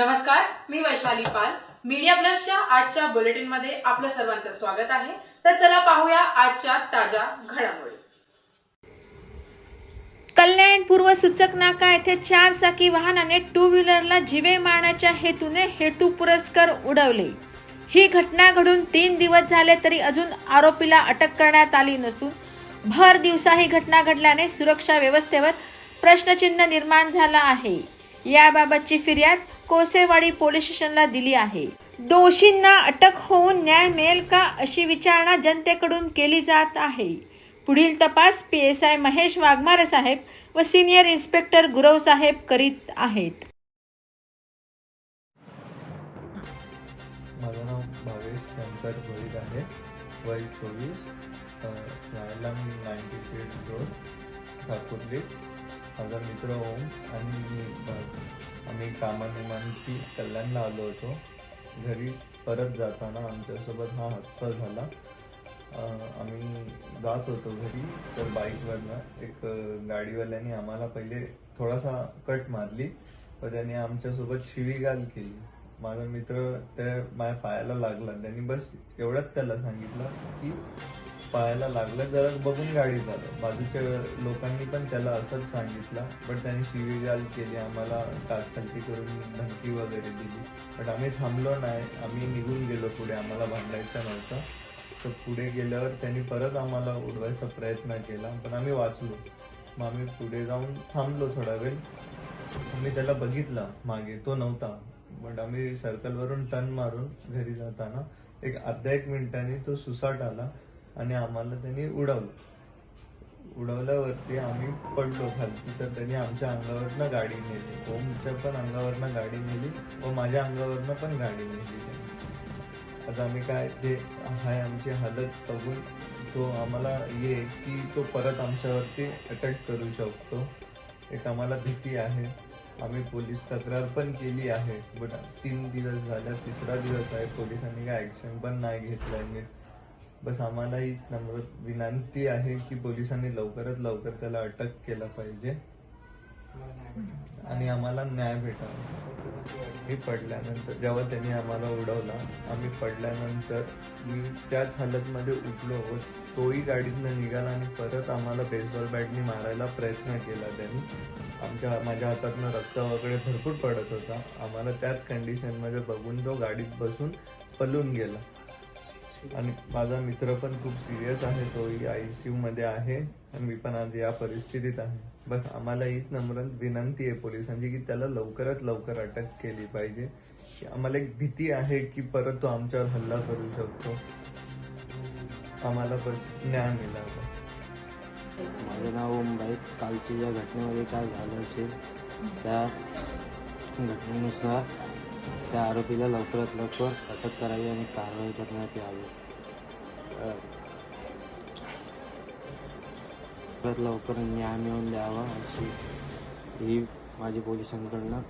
नमस्कार मी वैशाली पाल. मीडिया प्लसच्या आजच्या बुलेटिनमध्ये आपलं सर्वांचं स्वागत आहे. तर चला पाहूया आजच्या ताज्या घडामोडी. कल्याण पूर्व सूचक नाका येथे चार चाकी वाहनाने टू व्हीलरला जिवे मारण्याच्या हेतूने हेतू पुरस्कार उडवले. ही घटना घडून तीन दिवस झाले तरी अजून आरोपीला अटक करण्यात आली नसून भर दिवसा ही घटना घडल्याने सुरक्षा व्यवस्थेवर प्रश्नचिन्ह निर्माण झाला आहे. याबाबतची फिर्याद कोसेवाडी पोलीस स्टेशनला दिली आहे. दोषींना अटक होऊन न्याय मिळेल का अशी विचारणा जनतेकडून केली जात आहे. पुढील तपास P S I Mahesh Waghmare साहेब व सिनियर इन्स्पेक्टर गुरव साहेब करीत आहेत. माझं नाव भावेश शंकर भोईर आहे. वय चोवीस. राहायला मी नाईन्टी एट रोड ठाकुर्ली. माझा मित्र ओम आणि मी आम्ही कामानिमांची कल्याणला आलो होतो. घरी परत जाताना आमच्यासोबत हा हादसा झाला. आम्ही जात होतो घरी तर बाईकवरनं एक गाडीवाल्याने आम्हाला पहिले थोडासा कट मारली. व त्याने आमच्यासोबत शिवीगाल केली. माझा मित्र त्या माझ्या पायाला लागला. त्यांनी बस एवढंच त्याला सांगितलं की पायाला लागलं जरा बघून गाडी झालं. बाजूच्या लोकांनी पण त्याला असंच सांगितलं पण त्यांनी शिवीगाल केली आम्हाला काचखालती करून धमकी वगैरे दिली. पण आम्ही थांबलो नाही आम्ही निघून गेलो पुढे आम्हाला भांडायचं नव्हतं. तर पुढे गेल्यावर त्यांनी परत आम्हाला उडवायचा प्रयत्न केला पण आम्ही वाचलो. मग आम्ही पुढे जाऊन थांबलो थोडा वेळ. आम्ही त्याला बघितला मागे तो नव्हता. बट आम्ही सर्कलवरून टर्न मारून घरी जाताना एक अर्ध्या एक मिनिटांनी तो सुसाट आला. आणि आम्हाला त्यांनी उडवलं. उडवल्यावरती आम्ही पडलो खालती तर त्यांनी आमच्या अंगावरनं गाडी नेली. ओमच्या पण अंगावरनं गाडी नेली व माझ्या अंगावरनं पण गाडी नेली. आता आम्ही काय जे आहे आमची हालत बघून तो आम्हाला ये की तो परत आमच्यावरती अटॅक करू शकतो. एक आम्हाला भीती आहे. आम्ही पोलीस तक्रार पण केली आहे बट तीन दिवस झाल्या तिसरा दिवस आहे पोलिसांनी काय ॲक्शन पण नाही घेतलं आहे बस आम्हाला हीच नम्र विनंती आहे की पोलिसांनी लवकरात लवकर त्याला अटक केला पाहिजे. आणि आम्हाला न्याय भेटावा. मी पडल्यानंतर जेव्हा त्यांनी आम्हाला उडवला आम्ही पडल्यानंतर मी त्याच हालतमध्ये उठलो व तोही गाडीतनं निघाला आणि परत आम्हाला बेसबॉल बॅटनी मारायला प्रयत्न केला त्यांनी. आमच्या माझ्या हातातनं रक्त वगैरे भरपूर पडत होता. आम्हाला त्याच कंडिशनमध्ये बघून तो गाडीत बसून पलून गेला. आणि माझा मित्र पण खूप सिरियस आहे तोही आय सी मध्ये आहे आणि मी पण आज या परिस्थितीत आहे. बस आम्हाला हीच नम्र विनंती आहे पोलिसांची की त्याला लवकरात लवकर अटक केली पाहिजे. की आम्हाला एक भीती आहे की परत तो आमच्यावर हल्ला करू शकतो. आम्हाला बस ज्ञान मिळालं. माझं नाव ओमबाई कालच्या या घटनेमध्ये काय झालं असेल त्या घटनेनुसार त्या आरोपीला लवकरात लवकर अटक करावी आणि कारवाई करण्यात यावी. लवकरात लवकर न्याय मिळवून द्यावा अशी ही माझी पोलिसांकडनं